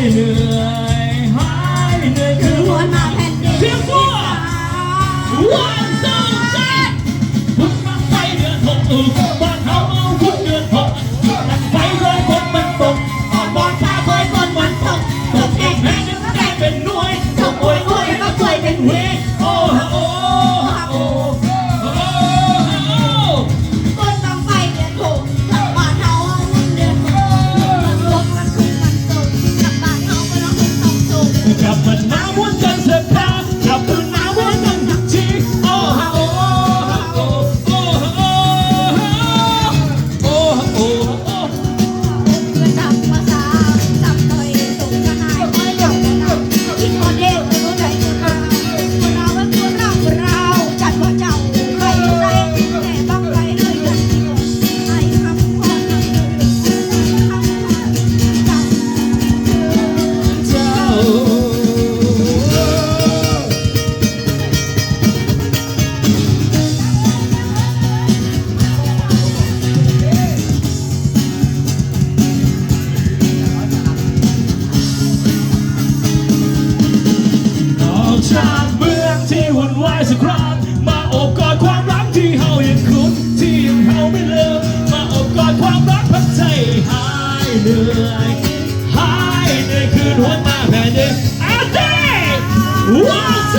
ายเหอยวน้าแผ่นดินเพียงตัวสู้ปุ๊ธไปเดือนหกอือบ้านเขาเาพุทธเดือนหกมันไปเลยคนมันตกออกบอลาเบยคนมันตกตกแก่แม่นึกได้เป็นน่วยตกโอยโอยแล้วก็เยเป็นเวร pick up, but now one. ออกจากเมืองที่วุ่นวายสักครั้งมาอบกอดความรักที่เฮายังคุ้นที่ยังเฮาไม่ลืมมาอบกอดความรักพักใจหายเหนื่อยหายเหนื่อยคืนหัวหน้าแผ่นดินอาเต้วันส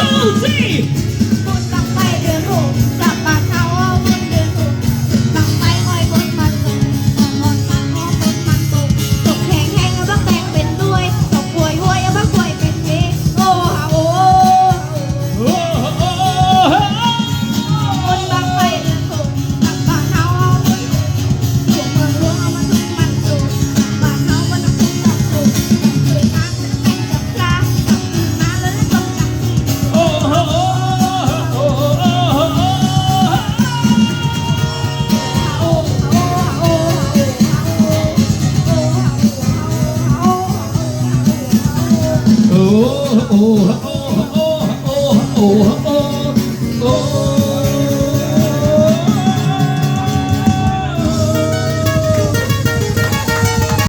โอ้โอ้โอ้โอ้โอ้โอ้โอ้